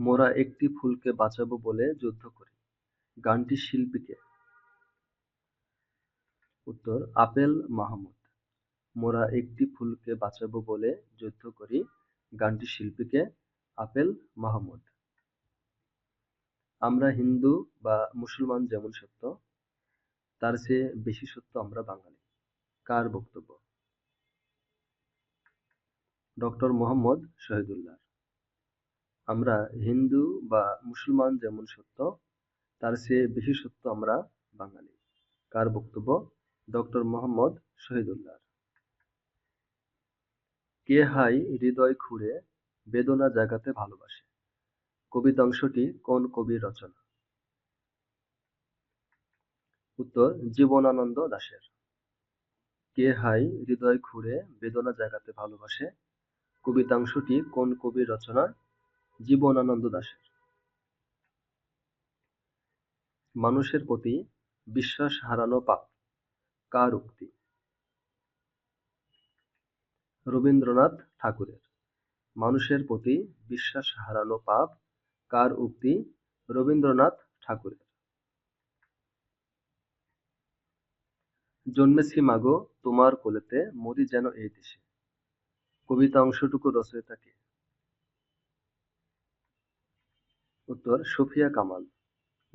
মোরা একটি ফুলকে বাঁচাবো বলে যুদ্ধ করি। গানটির শিল্পী কে? উত্তর, আপেল মাহমুদ। মোরা একটি ফুলকে বাঁচাবো বলে যুদ্ধ করি। গানটির শিল্পী কে? আপেল মাহমুদ। আমরা হিন্দু বা মুসলমান যেমন সত্য, তার চেয়ে বেশি সত্য আমরা বাঙালি। কার বক্তব্য? ডক্টর মোহাম্মদ শহীদুল্লাহ। আমরা হিন্দু বা মুসলমান যেমন সত্য, তার চেয়ে বেশি সত্য আমরা বাঙালি। কার বক্তব্য? ডক্টর মোহাম্মদ শহীদুল্লাহ। কে হাই হৃদয় খুঁড়ে বেদনা জাগাতে ভালোবাসে? কবিতাংশটি কোন কবির রচনা? উত্তর, জীবনানন্দ দাশের। কে হাই হৃদয় খুঁড়ে বেদনা জাগাতে ভালোবাসে? কবিতাংশটি কোন কবির রচনা? জীবনানন্দ দাশের মানুষের প্রতি বিশ্বাস হারানো পাপ কার উক্তি? রবীন্দ্রনাথ ঠাকুরের। মানুষের প্রতি বিশ্বাস হারানো পাপ কার উক্তি? রবীন্দ্রনাথ ঠাকুরের। জন্মেছি মাগো, তোমার কোলেতে মরি যেন এই দেশে। কবিতা অংশটুকু রচয়িতা কে উত্তর, সুফিয়া কামাল।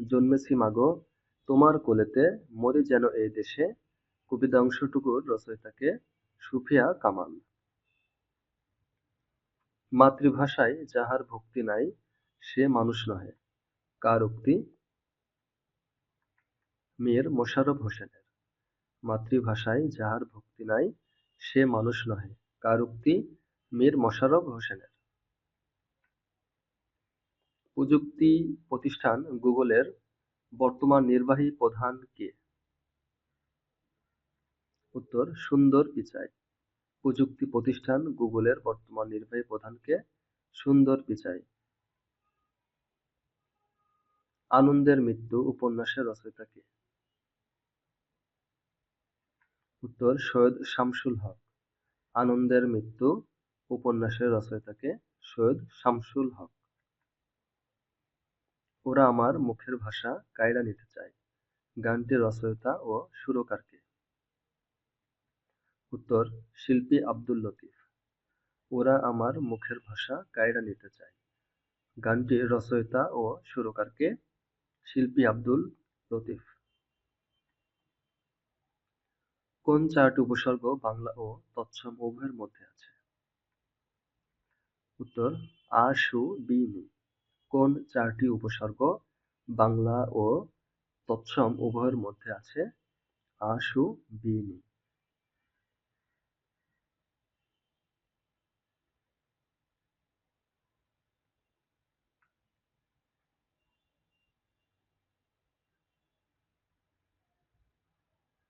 জন্মেছি মাগো, তোমার কোলেতে মরি যেন এই দেশে কবিতা অংশটুকুর রচয়িতাকে সুফিয়া কামাল। মাতৃভাষায় যাহার ভক্তি নাই, সে মানুষ নহে। কার উক্তি? মীর মোশাররফ হোসেনের। মাতৃভাষায় যাহার ভক্তি নাই, সে মানুষ নহে। কার উক্তি? মীর মোশাররফ হোসেনের। প্রযুক্তি প্রতিষ্ঠান গুগলের বর্তমান নির্বাহী প্রধান কে? উত্তর, সুন্দর পিচাই। প্রযুক্তি প্রতিষ্ঠান গুগলের বর্তমান নির্বাহী প্রধানকে সুন্দর পিচাই। আনন্দের মৃত্যু উপন্যাসের রচয়িতা কে? উত্তর, সৈয়দ শামসুল হক। আনন্দের মৃত্যু উপন্যাসের রচয়িতাকে সৈয়দ শামসুল হক। ওরা আমার মুখের ভাষা কায়রা নিতে চায়, গানটির রচয়িতা ও সুরকার কে উত্তর, শিল্পী আব্দুল লতিফ। ওরা আমার মুখের ভাষা কায়রা নিতে চায়, গানটির রচয়িতা ও সুরকার কে শিল্পী আব্দুল লতিফ। কোন চারটি উপসর্গ বাংলা ও তৎসম উভয়ের মধ্যে আছে? উত্তর, আ, সু, বি নি কোন চারটি উপসর্গ বাংলা ও তৎসম উভয়ের মধ্যে আছে? আ সু বি নি।